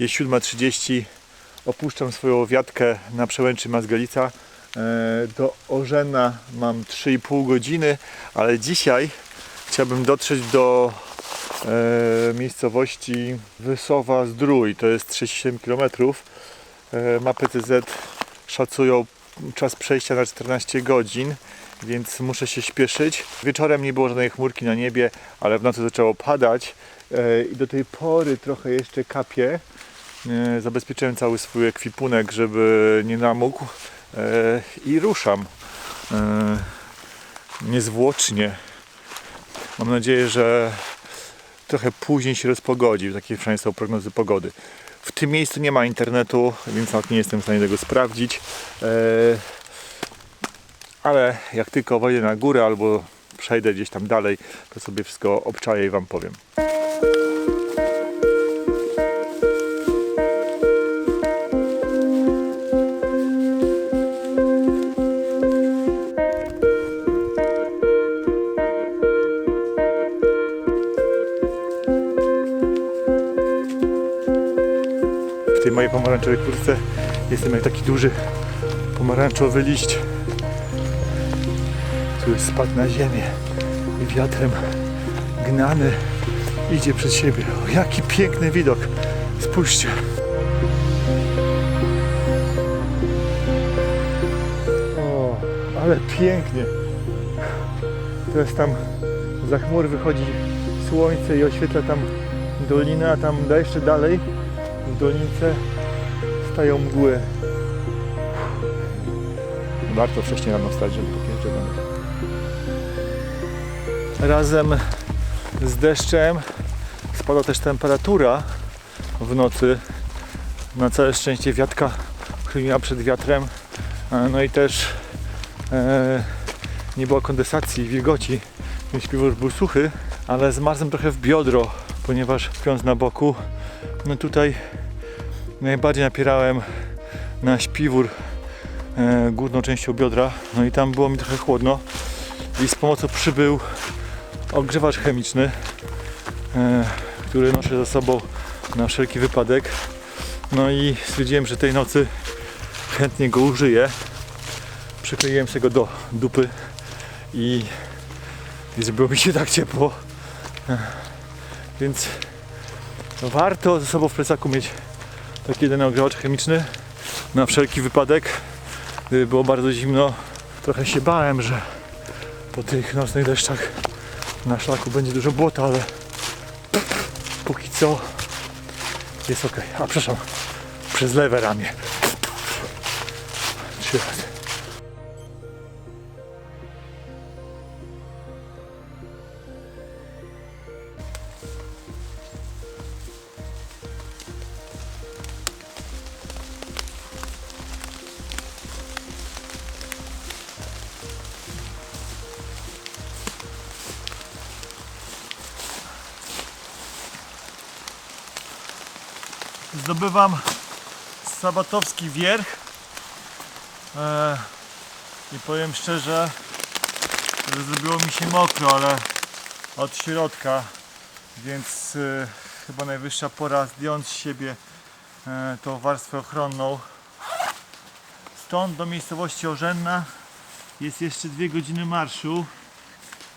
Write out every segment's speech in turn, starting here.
Jest 7.30. Opuszczam swoją wiatkę na przełęczy Mazgalica. E, Do Orzena mam 3,5 godziny, ale dzisiaj chciałbym dotrzeć do e, miejscowości Wysowa Zdrój. To jest 37 km. Mapy TZ szacują czas przejścia na 14 godzin, więc muszę się śpieszyć. Wieczorem nie było żadnej chmurki na niebie, ale w nocy zaczęło padać e, i do tej pory trochę jeszcze kapie. E, Zabezpieczyłem cały swój ekwipunek, żeby nie namógł e, i ruszam e, niezwłocznie. Mam nadzieję, że trochę później się rozpogodzi. Takie przynajmniej są prognozy pogody. W tym miejscu nie ma internetu, więc nawet nie jestem w stanie tego sprawdzić. Ale jak tylko wejdę na górę albo przejdę gdzieś tam dalej, to sobie wszystko obczaję i Wam powiem. Pomarańczowej kurtce jestem jak taki duży pomarańczowy liść, który spadł na ziemię i wiatrem gnany idzie przed siebie. O, jaki piękny widok! Spójrzcie! O, ale pięknie! Teraz tam za chmur wychodzi słońce i oświetla tam dolinę, a tam jeszcze dalej w dolince stają mgły. Warto wcześniej rano wstać, żeby takie rzeczy. Razem z deszczem spada też temperatura w nocy. Na całe szczęście wiatka chroniła przed wiatrem. E, No i też e, nie było kondensacji, wilgoci, więc śpiwór był suchy, ale zmarzłem trochę w biodro, ponieważ śpiąc na boku, no tutaj najbardziej napierałem na śpiwór e, górną częścią biodra, no i tam było mi trochę chłodno i z pomocą przybył ogrzewacz chemiczny, e, który noszę ze sobą na wszelki wypadek. No i stwierdziłem, że tej nocy chętnie go użyję. Przykleiłem sobie go do dupy i, i zrobiło mi się tak ciepło. E, Więc warto ze sobą w plecaku mieć taki jeden ogrzewacz chemiczny na wszelki wypadek. Gdyby było bardzo zimno, trochę się bałem, że po tych nocnych deszczach na szlaku będzie dużo błota, ale póki co jest ok. A przepraszam, przez lewe ramię. Trzy razy. Zdobywam sabatowski wierch e, i powiem szczerze, że zrobiło mi się mokro, ale od środka, więc e, chyba najwyższa pora zdjąć z siebie e, tą warstwę ochronną. Stąd do miejscowości Orzenna jest jeszcze dwie godziny marszu,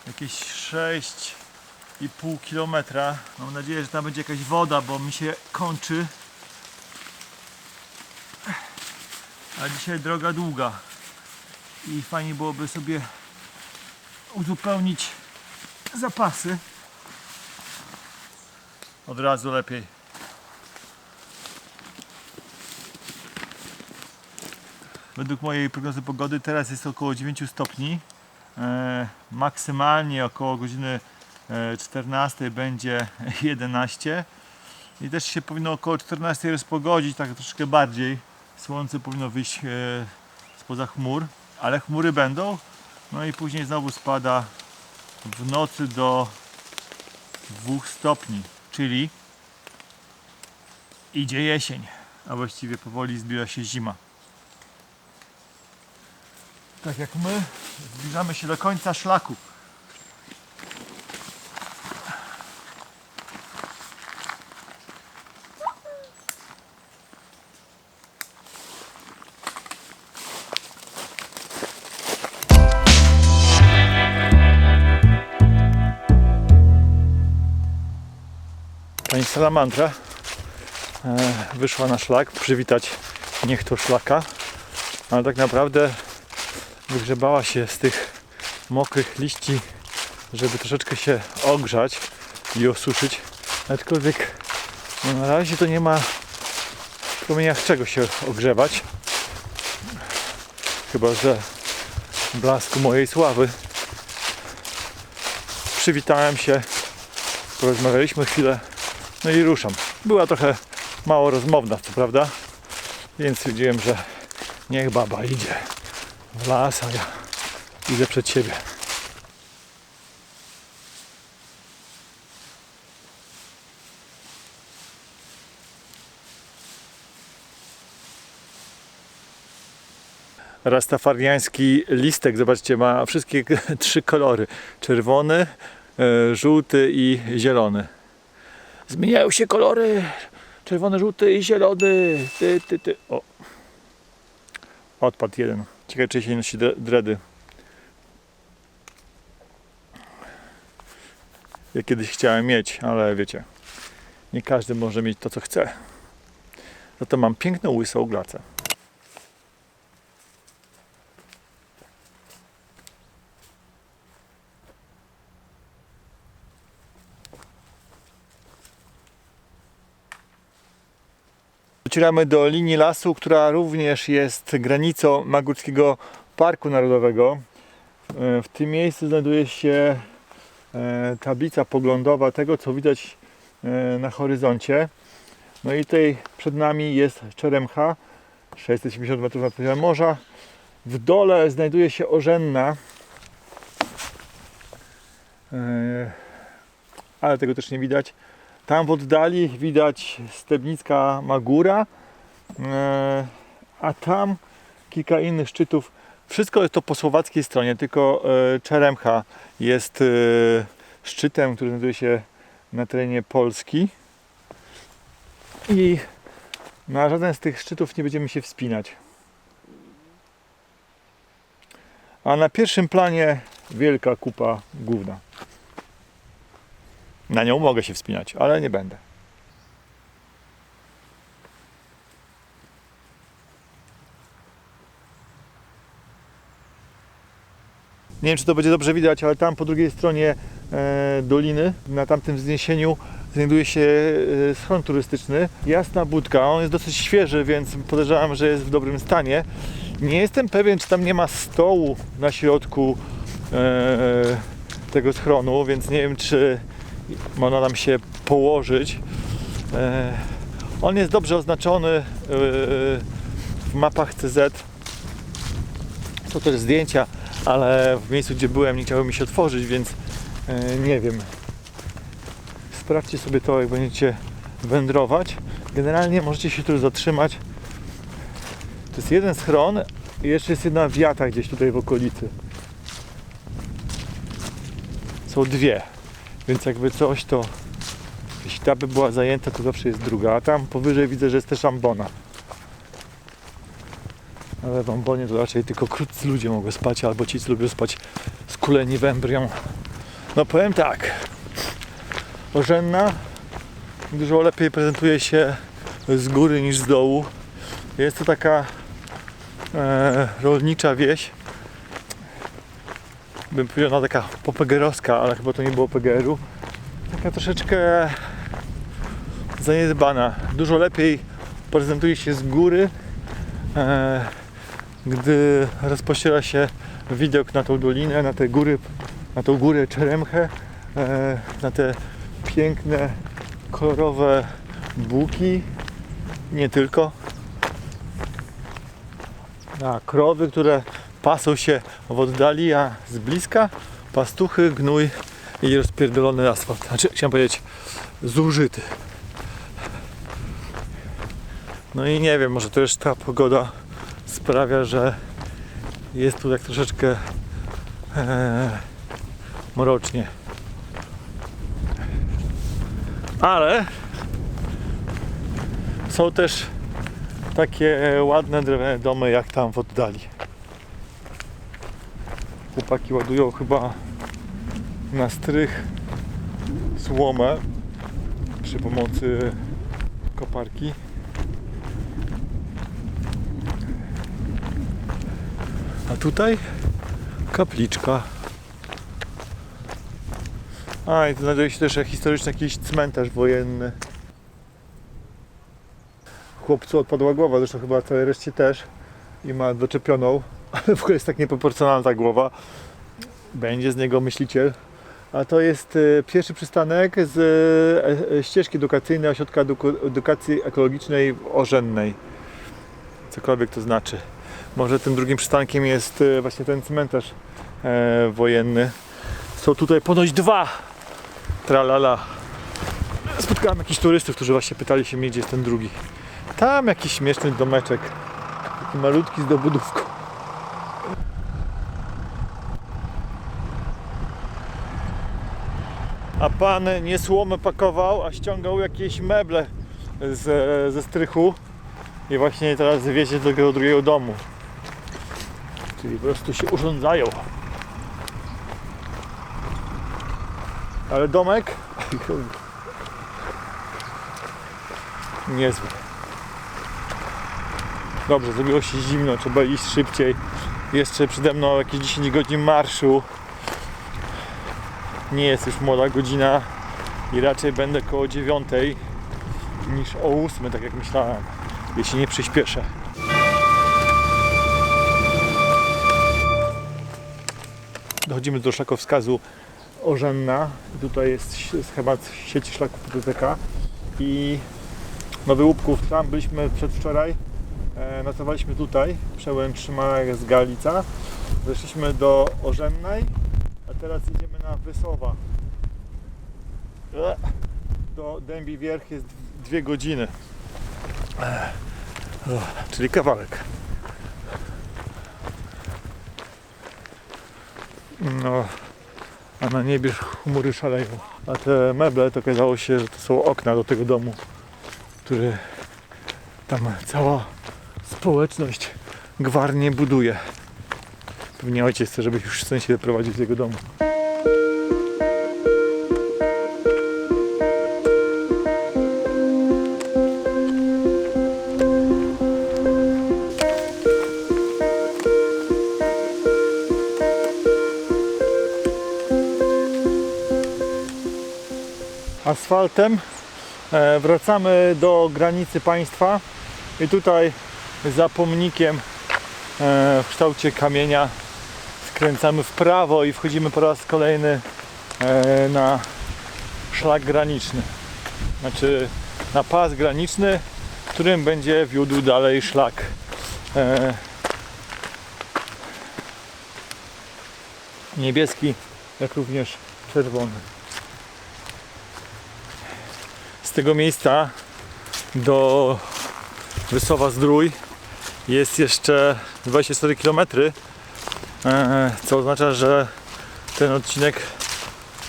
jakieś 6,5 kilometra. Mam nadzieję, że tam będzie jakaś woda, bo mi się kończy. A dzisiaj droga długa i fajnie byłoby sobie uzupełnić zapasy. Od razu lepiej. Według mojej prognozy pogody teraz jest około 9 stopni. E, maksymalnie około godziny e, 14 będzie 11 i też się powinno około 14 rozpogodzić, tak troszkę bardziej. Słońce powinno wyjść e, spoza chmur, ale chmury będą. No i później znowu spada w nocy do 2 stopni, czyli idzie jesień, a właściwie powoli zbliża się zima. Tak jak my, zbliżamy się do końca szlaku. Salamandra. E, wyszła na szlak, przywitać niech to szlaka, ale tak naprawdę wygrzebała się z tych mokrych liści, żeby troszeczkę się ogrzać i osuszyć, aczkolwiek no, na razie to nie ma w promieniach czego się ogrzewać, chyba że blasku mojej sławy. Przywitałem się, porozmawialiśmy chwilę, no i ruszam. Była trochę mało rozmowna, co prawda, więc stwierdziłem, że niech baba idzie w las, a ja idę przed siebie. Rastafariański listek, zobaczcie, ma wszystkie trzy kolory. Czerwony, e, żółty i zielony. Zmieniają się kolory. Czerwony, żółty i zielony. Ty, ty, ty. O. Odpadł jeden. Ciekawe, czy się nosi dre- dredy. Ja kiedyś chciałem mieć, ale wiecie, nie każdy może mieć to, co chce. Za to mam piękną, łysą glacę. Docieramy do linii lasu, która również jest granicą Magórskiego Parku Narodowego. E, W tym miejscu znajduje się e, tablica poglądowa tego, co widać e, na horyzoncie. No i tutaj przed nami jest Czeremcha, 670 metrów nad poziomem morza. W dole znajduje się Orzenna, ale tego też nie widać. Tam w oddali widać Stebnicka Magóra, e, a tam kilka innych szczytów. Wszystko jest to po słowackiej stronie, tylko e, Czeremcha jest e, szczytem, który znajduje się na terenie Polski. I na żaden z tych szczytów nie będziemy się wspinać. A na pierwszym planie wielka kupa główna. Na nią mogę się wspinać, ale nie będę. Nie wiem, czy to będzie dobrze widać, ale tam po drugiej stronie e, doliny, na tamtym wzniesieniu, znajduje się e, schron turystyczny. Jasna budka, on jest dosyć świeży, więc podejrzewam, że jest w dobrym stanie. Nie jestem pewien, czy tam nie ma stołu na środku e, tego schronu, więc nie wiem, czy można nam się położyć. E, on jest dobrze oznaczony e, w mapach CZ. Są też zdjęcia, ale w miejscu, gdzie byłem, nie chciało mi się otworzyć, więc e, nie wiem. Sprawdźcie sobie to, jak będziecie wędrować. Generalnie możecie się tu zatrzymać. To jest jeden schron i jeszcze jest jedna wiata gdzieś tutaj w okolicy. Są dwie. Więc jakby coś to jeśli ta by była zajęta, to zawsze jest druga. A tam powyżej widzę, że jest też ambona. Ale w ambonie to raczej tylko krótcy ludzie mogą spać, albo ci, co lubią spać skuleni w embrią. No powiem tak. Orzenna dużo lepiej prezentuje się z góry niż z dołu. Jest to taka e, rolnicza wieś. Bym powiedział, no taka popegerowska, ale chyba to nie było PGR-u. Taka troszeczkę zaniedbana. Dużo lepiej prezentuje się z góry, e, gdy rozpościera się widok na tą dolinę, na te góry, na tą górę Czeremchę, e, na te piękne, kolorowe buki, nie tylko. Na krowy, które pasą się w oddali, a z bliska pastuchy, gnój i rozpierdolony asfalt. Znaczy, chciałem powiedzieć, zużyty. No i nie wiem, może też ta pogoda sprawia, że jest tu tak troszeczkę e, mrocznie. Ale są też takie ładne drewniane domy jak tam w oddali. Chłopaki ładują chyba na strych słomę przy pomocy koparki. A tutaj kapliczka. A i tu znajduje się też historyczny jakiś cmentarz wojenny. Chłopcu odpadła głowa, zresztą chyba całej reszcie też. I ma doczepioną, ale w ogóle jest tak nieproporcjonalna ta głowa. Będzie z niego myśliciel. A to jest e, pierwszy przystanek z e, e, ścieżki edukacyjnej Ośrodka Edukacji Ekologicznej Orzennej. Cokolwiek to znaczy. Może tym drugim przystankiem jest e, właśnie ten cmentarz e, wojenny. Są tutaj ponoć dwa. Tralala. Spotkałem jakichś turystów, którzy właśnie pytali się mnie, gdzie jest ten drugi. Tam jakiś śmieszny domeczek. Taki malutki z dobudówką. A pan nie słomę pakował, a ściągał jakieś meble z, ze strychu. I właśnie teraz wiezie do tego drugiego domu. Czyli po prostu się urządzają. Ale domek niezły. Dobrze, zrobiło się zimno, trzeba iść szybciej. Jeszcze przede mną jakieś 10 godzin marszu. Nie jest już młoda godzina i raczej będę koło 9 niż o 8, tak jak myślałem, jeśli nie przyspieszę. Dochodzimy do szlakowskazu Orzenna. Tutaj jest schemat sieci szlaków PTTK i Nowy Łupków. Tam byliśmy przedwczoraj. E, tutaj, przełęcz z Galica. Weszliśmy do Orzennej, a teraz idziemy na Wysowa. Do Dębi Wierch jest dwie godziny. Czyli kawałek. No, a na niebie chmury szaleją. A te meble to okazało się, że to są okna do tego domu, który tam cała społeczność gwarnie buduje. Pewnie ojciec chce, żeby już syn się wyprowadził z jego domu. asfaltem. E, Wracamy do granicy państwa i tutaj za pomnikiem e, w kształcie kamienia skręcamy w prawo i wchodzimy po raz kolejny e, na szlak graniczny. Znaczy na pas graniczny, którym będzie wiódł dalej szlak e, niebieski, jak również czerwony. z tego miejsca do Wysowa Zdrój jest jeszcze 24 km, co oznacza, że ten odcinek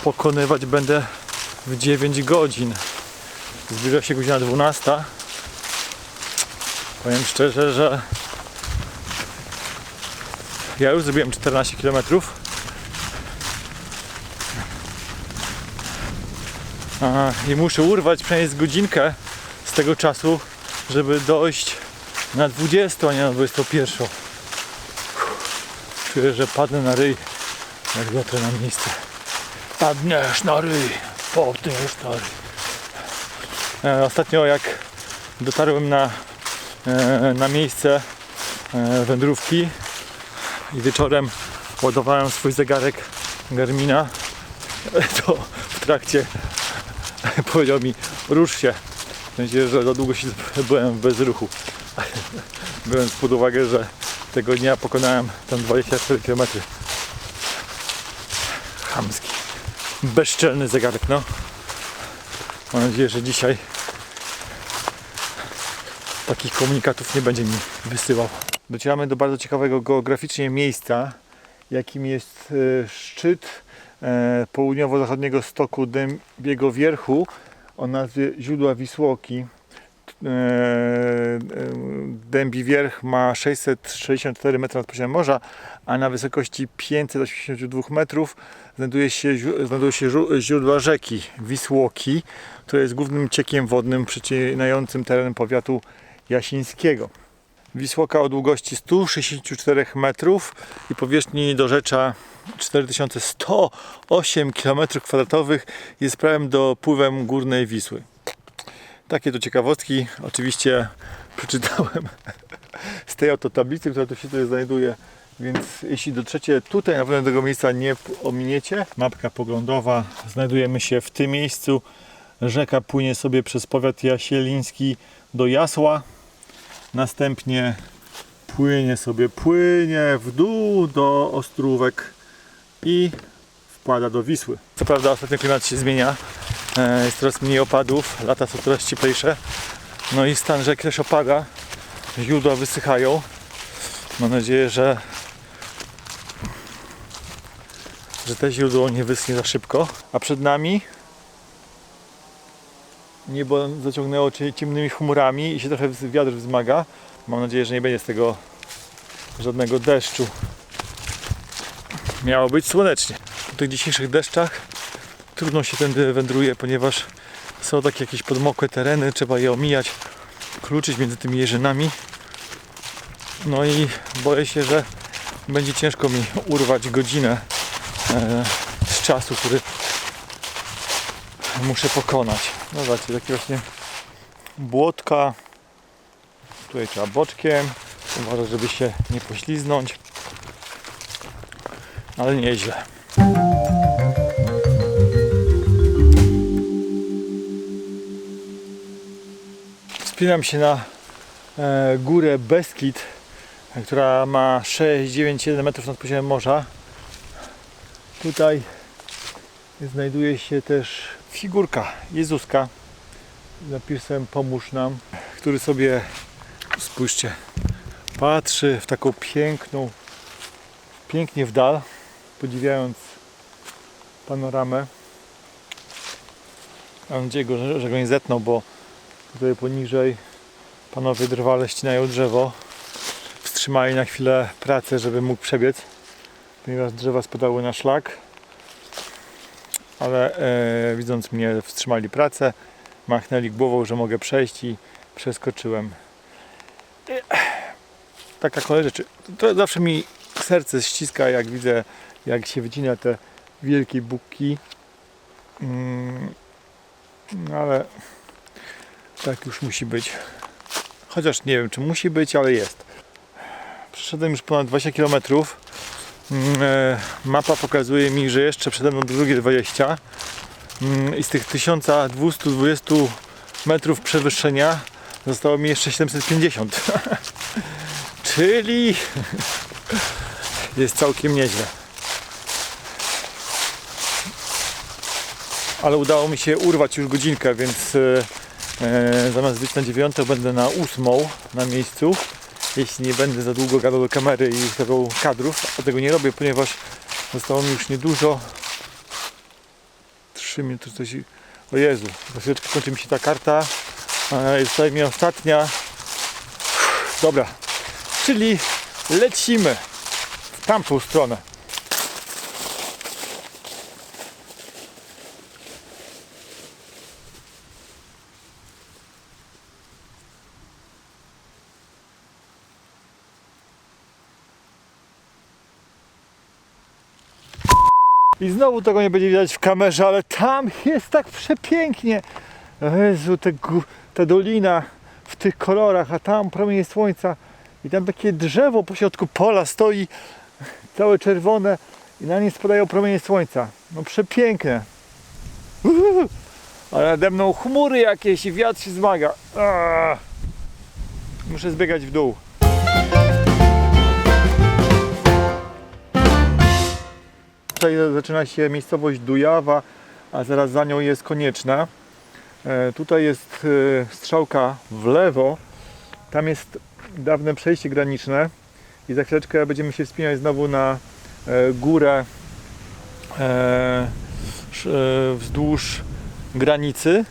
pokonywać będę w 9 godzin. Zbliża się godzina 12. Powiem szczerze, że ja już zrobiłem 14 km. A, I muszę urwać przynajmniej z godzinkę z tego czasu, żeby dojść na 20, a nie na 21. Czuję, że padnę na ryj, jak dotrę na miejsce. Padniesz na ryj, padniesz na ryj. E, ostatnio jak dotarłem na, e, na miejsce e, wędrówki i wieczorem ładowałem swój zegarek Garmina, to w trakcie powiedział mi rusz się. W sensie, że za długo się byłem bez ruchu. Biorąc pod uwagę, że tego dnia pokonałem tam 24 km. Chamski. Bezczelny zegarek, no. Mam nadzieję, że dzisiaj takich komunikatów nie będzie mi wysyłał. Docieramy do bardzo ciekawego geograficznie miejsca, jakim jest e, szczyt e, południowo-zachodniego stoku Dębiego Wierchu o nazwie Źródła Wisłoki. E, e, Dębi Wierch ma 664 metry nad poziomem morza, a na wysokości 582 metrów znajduje się, znajdują się źródła rzeki Wisłoki, która jest głównym ciekiem wodnym przecinającym teren powiatu jasińskiego. Wisłoka o długości 164 metrów i powierzchni dorzecza 4108 km2 jest prawem dopływem górnej Wisły. Takie to ciekawostki. Oczywiście przeczytałem z tej oto tablicy, która tu się tutaj znajduje. Więc jeśli dotrzecie tutaj, na pewno tego miejsca nie ominiecie. Mapka poglądowa. Znajdujemy się w tym miejscu. Rzeka płynie sobie przez powiat jasieliński do Jasła. Następnie płynie sobie, płynie w dół do Ostrówek i wpada do Wisły. Co prawda ostatnio klimat się zmienia. E, Jest coraz mniej opadów, lata są coraz cieplejsze. No i stan rzek też opada. Źródła wysychają. Mam nadzieję, że że te źródło nie wyschnie za szybko. A przed nami niebo zaciągnęło cie- ciemnymi chmurami i się trochę wiatr wzmaga. Mam nadzieję, że nie będzie z tego żadnego deszczu. Miało być słonecznie. Po tych dzisiejszych deszczach trudno się tędy wędruje, ponieważ są takie jakieś podmokłe tereny, trzeba je omijać, kluczyć między tymi jeżynami. No i boję się, że będzie ciężko mi urwać godzinę e, z czasu, który muszę pokonać. No zobaczcie, takie właśnie błotka. Tutaj trzeba boczkiem. Uważać, żeby się nie pośliznąć. Ale nieźle. Wspinam się na e, górę Beskid, która ma 6,97 metrów nad poziomem morza. Tutaj znajduje się też figurka Jezuska napisem Pomóż nam, który sobie, spójrzcie, patrzy w taką piękną, pięknie w dal, podziwiając panoramę. Mam nadzieję, że, go nie zetną, bo tutaj poniżej panowie drwale ścinają drzewo. Wstrzymali na chwilę pracę, żeby mógł przebiec, ponieważ drzewa spadały na szlak. Ale e, widząc mnie wstrzymali pracę, machnęli głową, że mogę przejść i przeskoczyłem. E, Taka kolej rzeczy. To zawsze mi serce ściska, jak widzę, jak się wycina te wielkie buki. Mm, no ale tak już musi być. Chociaż nie wiem, czy musi być, ale jest. Przeszedłem już ponad 20 km. Mm, e, Mapa pokazuje mi, że jeszcze przede mną drugie 20 Mm, i z tych 1220 metrów przewyższenia zostało mi jeszcze 750. Czyli jest całkiem nieźle. Ale udało mi się urwać już godzinkę, więc e, zamiast być na dziewiątą będę na ósmą na miejscu. Jeśli nie będę za długo gadał do kamery i ustawiał kadrów, a tego nie robię, ponieważ zostało mi już niedużo. 3 minuty coś. O Jezu, za chwileczkę kończy mi się ta karta. E, Jest tutaj mi ostatnia. Dobra, czyli lecimy w tamtą stronę. I znowu tego nie będzie widać w kamerze, ale tam jest tak przepięknie. Jezu, te, ta dolina w tych kolorach, a tam promienie słońca i tam takie drzewo po środku pola stoi, całe czerwone i na nie spadają promienie słońca. No przepiękne. Uhu. A nade mną chmury jakieś i wiatr się zmaga. Muszę zbiegać w dół. Tutaj zaczyna się miejscowość Dujawa, a zaraz za nią jest Konieczna. E, Tutaj jest e, strzałka w lewo. Tam jest dawne przejście graniczne i za chwileczkę będziemy się wspinać znowu na e, górę wzdłuż granicy.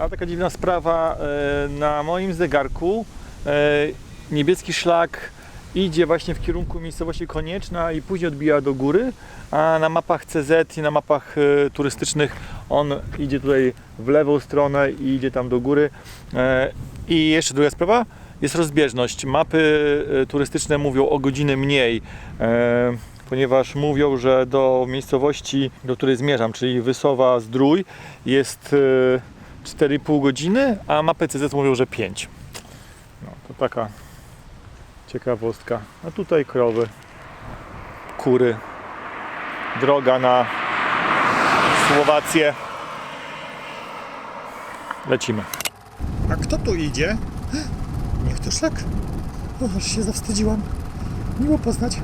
A taka dziwna sprawa, na moim zegarku niebieski szlak idzie właśnie w kierunku miejscowości Konieczna i później odbija do góry, a na mapach CZ i na mapach e, turystycznych on idzie tutaj w lewą stronę i idzie tam do góry. E, I jeszcze druga sprawa, jest rozbieżność. Mapy e, turystyczne mówią o godzinę mniej, ponieważ mówią, że do miejscowości, do której zmierzam, czyli Wysowa Zdrój, jest e, 4,5 godziny, a mapy CZ mówią, że 5. No, to taka ciekawostka. A tutaj krowy, kury, droga na Słowację. Lecimy. A kto tu idzie? Niech to szlak. O, aż się zawstydziłam. Miło poznać.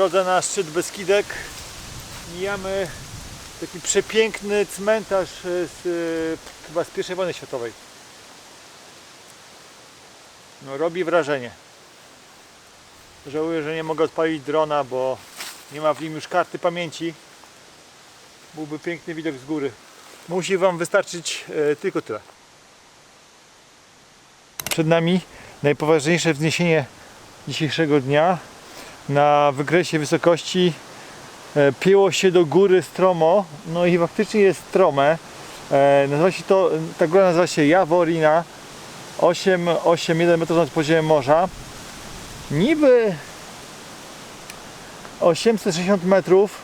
Drodze na szczyt Beskidek mijamy taki przepiękny cmentarz e, z, e, chyba z I wojny światowej. No robi wrażenie. Żałuję, że nie mogę odpalić drona, bo nie ma w nim już karty pamięci. Byłby piękny widok z góry. Musi Wam wystarczyć e, tylko tyle. Przed nami najpoważniejsze wzniesienie dzisiejszego dnia na wykresie wysokości e, pięło się do góry stromo, no i faktycznie jest strome. E, nazywa się to, ta góra nazywa się Jaworina, 8, 8,1 metrów nad poziomem morza. Niby 860 metrów,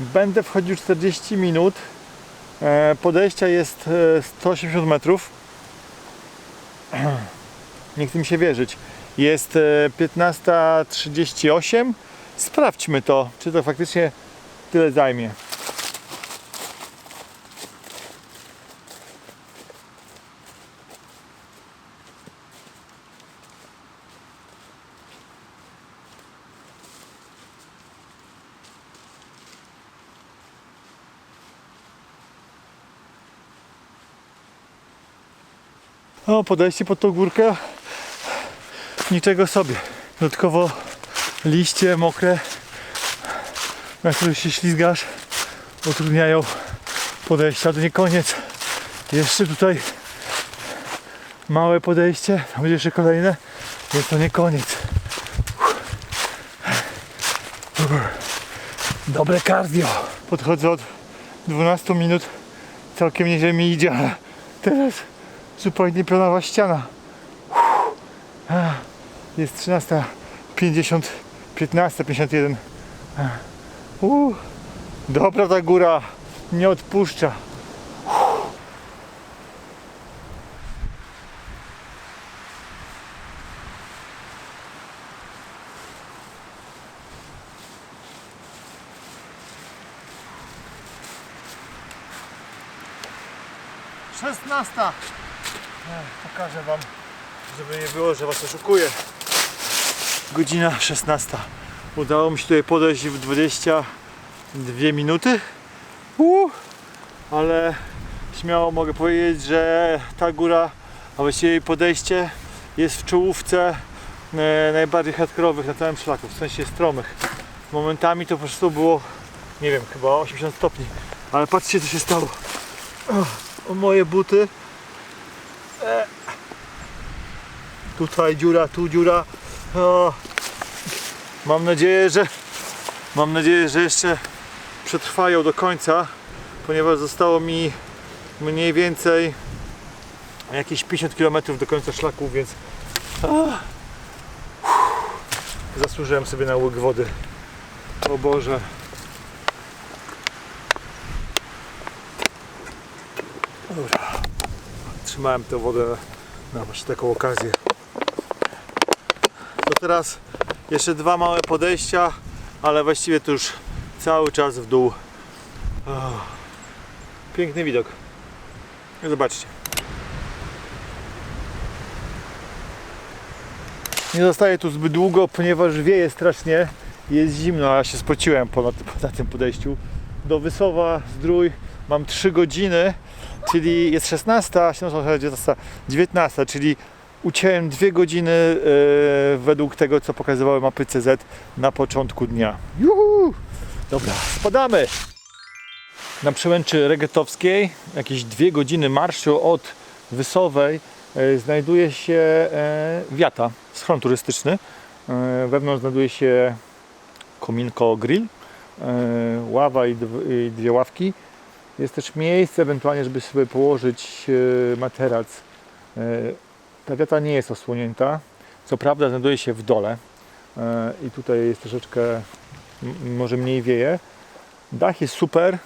będę wchodził 40 minut, e, podejścia jest e, 180 metrów. Nie chce mi się wierzyć. Jest e, 15.38. Sprawdźmy to, czy to faktycznie tyle zajmie. O, podejście pod tą górkę niczego sobie. Dodatkowo liście mokre, na których się ślizgasz, utrudniają podejścia. To nie koniec. Jeszcze tutaj małe podejście, tam będzie jeszcze kolejne, więc to nie koniec. Dobre cardio. Podchodzę od 12 minut, całkiem nieźle mi idzie, ale teraz zupełnie pionowa ściana. Jest 13.50, 15.51. Uuu, dobra ta góra, nie odpuszcza. Szesnasta. Pokażę wam, żeby nie było, że was oszukuję. Godzina 16. Udało mi się tutaj podejść w 22 minuty. Uuu, ale śmiało mogę powiedzieć, że ta góra, a właściwie jej podejście jest w czołówce e, najbardziej hardkorowych na całym szlaku, w sensie stromych. Momentami to po prostu było, nie wiem, chyba 80 stopni. Ale patrzcie co się stało. O moje buty. E, tutaj dziura, tu dziura. O, mam nadzieję, że mam nadzieję, że jeszcze przetrwają do końca, ponieważ zostało mi mniej więcej jakieś 50 km do końca szlaku, więc zasłużyłem sobie na łyk wody. O Boże. Dobra. Trzymałem tę wodę na właśnie taką okazję. Teraz jeszcze dwa małe podejścia, ale właściwie to już cały czas w dół. O, piękny widok. Zobaczcie. Nie zostaję tu zbyt długo, ponieważ wieje strasznie jest zimno, a ja się spociłem po, na tym podejściu. Do Wysowa, Zdrój mam 3 godziny, czyli jest 16, a 19, 19 czyli uciąłem 2 godziny e, według tego, co pokazywały mapy CZ na początku dnia. Juhu! Dobra, spadamy! Na przełęczy Regetowskiej, jakieś 2 godziny marszu od Wysowej, e, znajduje się e, wiata, schron turystyczny. Wewnątrz znajduje się kominko grill, ława i i dwie ławki. Jest też miejsce ewentualnie, żeby sobie położyć materac. Ta wiata nie jest osłonięta. Co prawda znajduje się w dole e, i tutaj jest troszeczkę, może mniej wieje. Dach jest super.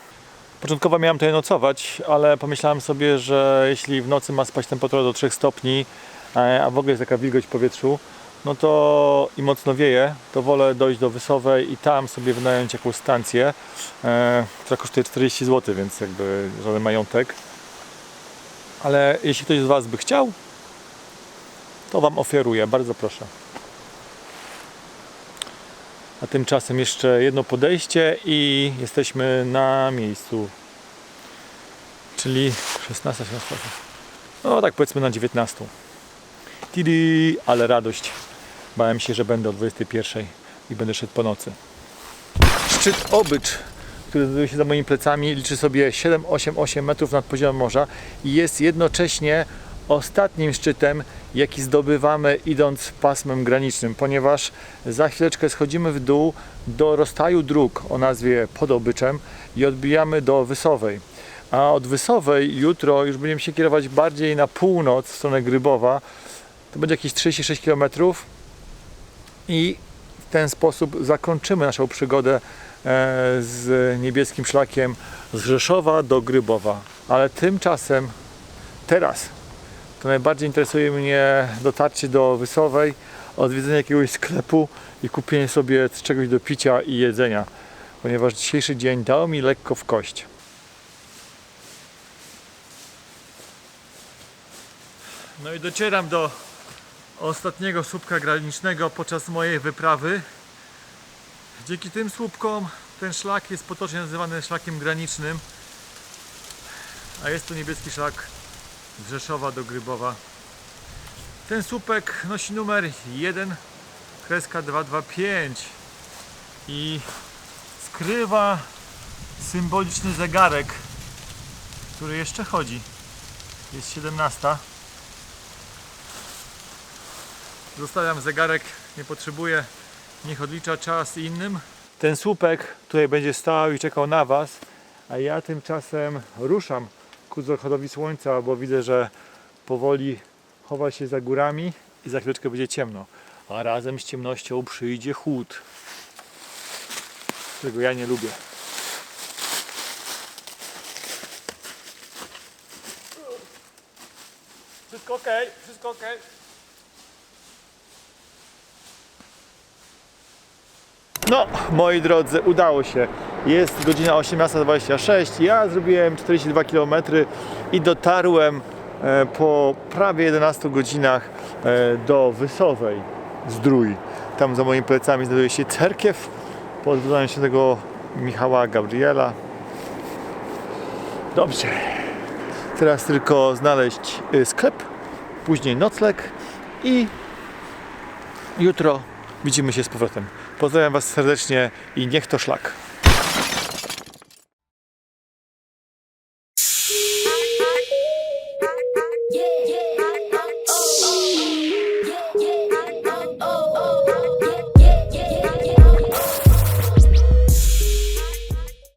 Początkowo miałem tutaj nocować, ale pomyślałem sobie, że jeśli w nocy ma spać temperatura do 3 stopni, e, a w ogóle jest taka wilgoć w powietrzu, no to i mocno wieje, to wolę dojść do Wysowej i tam sobie wynająć jakąś stację, e, która kosztuje 40 zł, więc jakby żaden majątek. Ale jeśli ktoś z Was by chciał, to Wam oferuję, bardzo proszę. A tymczasem jeszcze jedno podejście i jesteśmy na miejscu. Czyli 16, 17. No tak powiedzmy na 19. Tidi, ale radość. Bałem się, że będę o 21 i będę szedł po nocy. Szczyt Obycz, który znajduje się za moimi plecami, liczy sobie 7-8-8 metrów nad poziomem morza i jest jednocześnie ostatnim szczytem, jaki zdobywamy idąc pasmem granicznym, ponieważ za chwileczkę schodzimy w dół do rozstaju dróg o nazwie Podobyczem i odbijamy do Wysowej. A od Wysowej jutro już będziemy się kierować bardziej na północ, w stronę Grybowa. To będzie jakieś 36 km i w ten sposób zakończymy naszą przygodę e, z niebieskim szlakiem z Rzeszowa do Grybowa. Ale tymczasem, teraz, to najbardziej interesuje mnie dotarcie do Wysowej, odwiedzenie jakiegoś sklepu i kupienie sobie czegoś do picia i jedzenia, ponieważ dzisiejszy dzień dał mi lekko w kość. No i docieram do ostatniego słupka granicznego podczas mojej wyprawy. Dzięki tym słupkom ten szlak jest potocznie nazywany szlakiem granicznym, a jest to niebieski szlak z Rzeszowa do Grybowa. Ten słupek nosi numer 1 kreska 225 i skrywa symboliczny zegarek, który jeszcze chodzi. Jest 17. Zostawiam zegarek, nie potrzebuję, niech odlicza czas innym. Ten słupek tutaj będzie stał i czekał na Was, a ja tymczasem ruszam ku zachodowi słońca, bo widzę, że powoli chowa się za górami i za chwileczkę będzie ciemno. A razem z ciemnością przyjdzie chłód, którego ja nie lubię. Wszystko ok, wszystko ok. No, moi drodzy, udało się. Jest godzina 18.26. Ja zrobiłem 42 km i dotarłem e, po prawie 11 godzinach e, do Wysowej Zdrój. Tam za moimi plecami znajduje się cerkiew pod wydaniem świętego Michała Gabriela. Dobrze. Teraz tylko znaleźć y, sklep, później nocleg i jutro widzimy się z powrotem. Pozdrawiam Was serdecznie i niech to szlak.